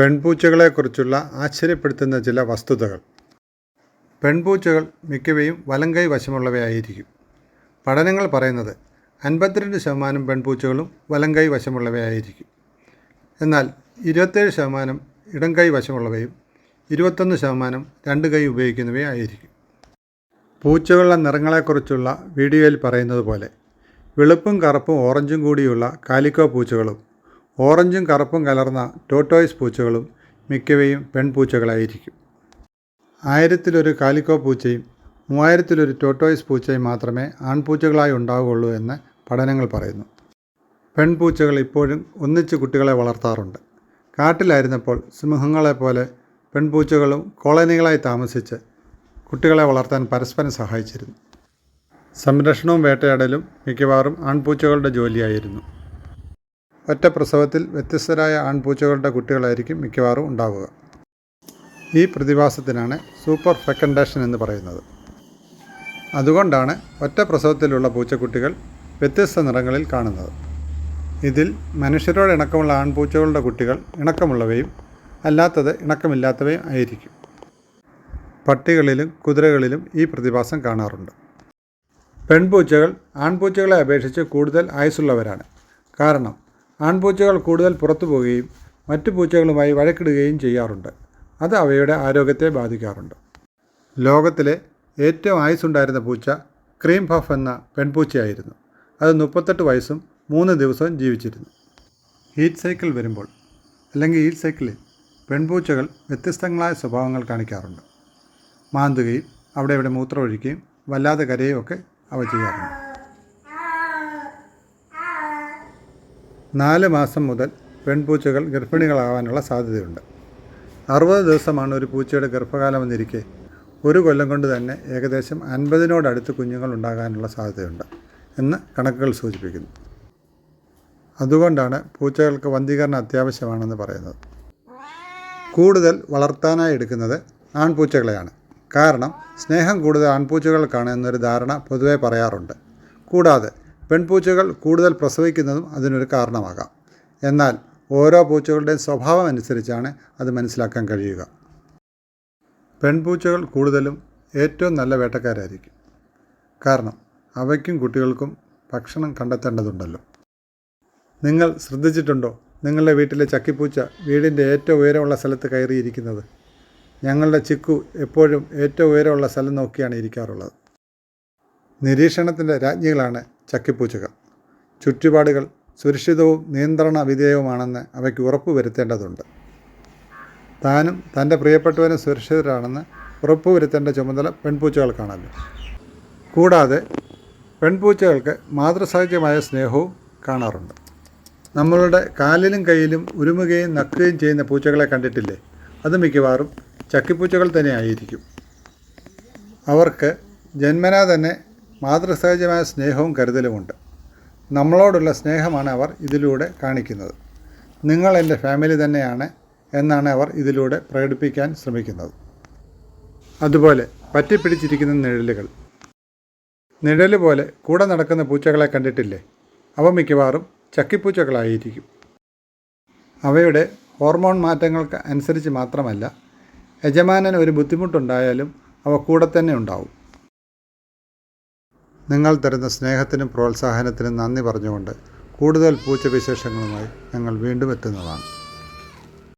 പെൺപൂച്ചകളെക്കുറിച്ചുള്ള ആശ്ചര്യപ്പെടുത്തുന്ന ചില വസ്തുതകൾ. പെൺപൂച്ചകൾ മിക്കവയും വലങ്കൈ വശമുള്ളവയായിരിക്കും. പഠനങ്ങൾ പറയുന്നത് അൻപത്തിരണ്ട് ശതമാനം പെൺപൂച്ചകളും വലങ്കൈ വശമുള്ളവയായിരിക്കും. എന്നാൽ ഇരുപത്തേഴ് ശതമാനം ഇടംകൈ വശമുള്ളവയും ഇരുപത്തൊന്ന് ശതമാനം രണ്ട് കൈ ഉപയോഗിക്കുന്നവയായിരിക്കും. പൂച്ചകളുടെ നിറങ്ങളെക്കുറിച്ചുള്ള വീഡിയോയിൽ പറയുന്നത് പോലെ വെളുപ്പും കറുപ്പും ഓറഞ്ചും കൂടിയുള്ള കാലിക്കോ പൂച്ചകളും ഓറഞ്ചും കറുപ്പും കലർന്ന ടോട്ടോയ്സ് പൂച്ചകളും മിക്കവയും പെൺപൂച്ചകളായിരിക്കും. ആയിരത്തിലൊരു കാലിക്കോ പൂച്ചയും മൂവായിരത്തിലൊരു ടോട്ടോയ്സ് പൂച്ചയും മാത്രമേ ആൺപൂച്ചകളായി ഉണ്ടാവുകയുള്ളൂ എന്ന് പഠനങ്ങൾ പറയുന്നു. പെൺപൂച്ചകൾ ഇപ്പോഴും ഒന്നിച്ച് കുട്ടികളെ വളർത്താറുണ്ട്. കാട്ടിലായിരുന്നപ്പോൾ സിംഹങ്ങളെപ്പോലെ പെൺപൂച്ചകളും കോളനികളായി താമസിച്ച് കുട്ടികളെ വളർത്താൻ പരസ്പരം സഹായിച്ചിരുന്നു. സംരക്ഷണവും വേട്ടയാടലും മിക്കവാറും ആൺപൂച്ചകളുടെ ജോലിയായിരുന്നു. ഒറ്റ പ്രസവത്തിൽ വ്യത്യസ്തരായ ആൺപൂച്ചകളുടെ കുട്ടികളായിരിക്കും മിക്കവാറും ഉണ്ടാവുക. ഈ പ്രതിഭാസത്തിനാണ് സൂപ്പർ ഫെക്കൻഡേഷൻ എന്ന് പറയുന്നത്. അതുകൊണ്ടാണ് ഒറ്റ പ്രസവത്തിലുള്ള പൂച്ചക്കുട്ടികൾ വ്യത്യസ്ത നിറങ്ങളിൽ കാണുന്നത്. ഇതിൽ മനുഷ്യരോട് ഇണക്കമുള്ള ആൺപൂച്ചകളുടെ കുട്ടികൾ ഇണക്കമുള്ളവയും അല്ലാത്തത് ഇണക്കമില്ലാത്തവയും ആയിരിക്കും. പട്ടികളിലും കുതിരകളിലും ഈ പ്രതിഭാസം കാണാറുണ്ട്. പെൺപൂച്ചകൾ ആൺപൂച്ചകളെ അപേക്ഷിച്ച് കൂടുതൽ ആയുസുള്ളവരാണ് കാരണം ആൺപൂച്ചകൾ കൂടുതൽ പുറത്തു പോവുകയും മറ്റു പൂച്ചകളുമായി വഴക്കിടുകയും ചെയ്യാറുണ്ട്. അത് അവയുടെ ആരോഗ്യത്തെ ബാധിക്കാറുണ്ട്. ലോകത്തിലെ ഏറ്റവും ആയുസ്സുണ്ടായിരുന്ന പൂച്ച ക്രീം പഫ് എന്ന പെൺപൂച്ചയായിരുന്നു. അത് മുപ്പത്തെട്ട് വയസ്സും മൂന്ന് ദിവസവും ജീവിച്ചിരുന്നു. ഹീറ്റ് സൈക്കിൾ വരുമ്പോൾ അല്ലെങ്കിൽ ഹീറ്റ് സൈക്കിളിൽ പെൺപൂച്ചകൾ വ്യത്യസ്തങ്ങളായ സ്വഭാവങ്ങൾ കാണിക്കാറുണ്ട്. മാന്തുകയും അവിടെ ഇവിടെ മൂത്രമൊഴിക്കുകയും വല്ലാതെ കരയുകയും ഒക്കെ അവ ചെയ്യാറുണ്ട്. നാല് മാസം മുതൽ പെൺപൂച്ചകൾ ഗർഭിണികളാവാനുള്ള സാധ്യതയുണ്ട്. അറുപത് ദിവസമാണ് ഒരു പൂച്ചയുടെ ഗർഭകാലമെന്നിരിക്കെ ഒരു കൊല്ലം കൊണ്ട് തന്നെ ഏകദേശം അൻപതിനോടടുത്ത് കുഞ്ഞുങ്ങൾ ഉണ്ടാകാനുള്ള സാധ്യതയുണ്ട് എന്ന് കണക്കുകൾ സൂചിപ്പിക്കുന്നു. അതുകൊണ്ടാണ് പൂച്ചകൾക്ക് വന്ധീകരണം അത്യാവശ്യമാണെന്ന് പറയുന്നത്. കൂടുതൽ വളർത്താനായി എടുക്കുന്നത് ആൺപൂച്ചകളെയാണ്. കാരണം സ്നേഹം കൂടുതൽ ആൺപൂച്ചകൾക്കാണ് എന്നൊരു ധാരണ പൊതുവെ പറയാറുണ്ട്. കൂടാതെ പെൺപൂച്ചകൾ കൂടുതൽ പ്രസവിക്കുന്നതും അതിനൊരു കാരണമാകാം. എന്നാൽ ഓരോ പൂച്ചകളുടെയും സ്വഭാവം അനുസരിച്ചാണ് അത് മനസ്സിലാക്കാൻ കഴിയുക. പെൺപൂച്ചകൾ കൂടുതലും ഏറ്റവും നല്ല വേട്ടക്കാരായിരിക്കും. കാരണം അവയ്ക്കും കുട്ടികൾക്കും ഭക്ഷണം കണ്ടെത്തേണ്ടതുണ്ടല്ലോ. നിങ്ങൾ ശ്രദ്ധിച്ചിട്ടുണ്ടോ? നിങ്ങളുടെ വീട്ടിലെ ചക്കിപ്പൂച്ച വീടിന്റെ ഏറ്റവും ഉയരമുള്ള സ്ഥലത്ത് കയറിയിരിക്കുന്നത്. ഞങ്ങളുടെ ചിക്കു എപ്പോഴും ഏറ്റവും ഉയരമുള്ള സ്ഥലം നോക്കിയാണ് ഇരിക്കാറുള്ളത്. നിരീക്ഷണത്തിന്റെ രാജ്ഞികളാണ് ചക്കിപ്പൂച്ചകൾ. ചുറ്റുപാടുകൾ സുരക്ഷിതവും നിയന്ത്രണ വിധേയവുമാണെന്ന് അവയ്ക്ക് ഉറപ്പ് വരുത്തേണ്ടതുണ്ട്. താനും തന്റെ പ്രിയപ്പെട്ടവനും സുരക്ഷിതരാണെന്ന് ഉറപ്പുവരുത്തേണ്ട ചുമതല പെൺപൂച്ചകൾക്കാണല്ലോ കൂടാതെ പെൺപൂച്ചകൾക്ക് മാതൃസഹജമായ സ്നേഹവും കാണാറുണ്ട്. നമ്മളുടെ കാലിലും കയ്യിലും ഉരുമുകയും നക്കുകയും ചെയ്യുന്ന പൂച്ചകളെ കണ്ടിട്ടില്ലേ? അത് മിക്കവാറും ചക്കിപ്പൂച്ചകൾ തന്നെയായിരിക്കും. അവർക്ക് ജന്മനാ തന്നെ മാതൃസഹജമായ സ്നേഹവും കരുതലുമുണ്ട്. നമ്മളോടുള്ള സ്നേഹമാണ് അവർ ഇതിലൂടെ കാണിക്കുന്നത്. നിങ്ങൾ എന്റെ ഫാമിലി തന്നെയാണ് എന്നാണ് അവർ ഇതിലൂടെ പ്രകടിപ്പിക്കാൻ ശ്രമിക്കുന്നത്. അതുപോലെ പറ്റിപ്പിടിച്ചിരിക്കുന്ന നിഴലുകൾ. നിഴൽ പോലെ കൂടെ നടക്കുന്ന പൂച്ചകളെ കണ്ടിട്ടില്ലേ? അവ മിക്കവാറും ചക്കിപ്പൂച്ചകളായിരിക്കും. അവയുടെ ഹോർമോൺ മാറ്റങ്ങൾക്ക് അനുസരിച്ച് മാത്രമല്ല യജമാനന് ഒരു ബുദ്ധിമുട്ടുണ്ടായാലും അവ കൂടെ തന്നെ ഉണ്ടാവും. നിങ്ങൾ തരുന്ന സ്നേഹത്തിനും പ്രോത്സാഹനത്തിനും നന്ദി പറഞ്ഞുകൊണ്ട് കൂടുതൽ പൂച്ച വിശേഷങ്ങളുമായി ഞങ്ങൾ വീണ്ടും എത്തുന്നതാണ്.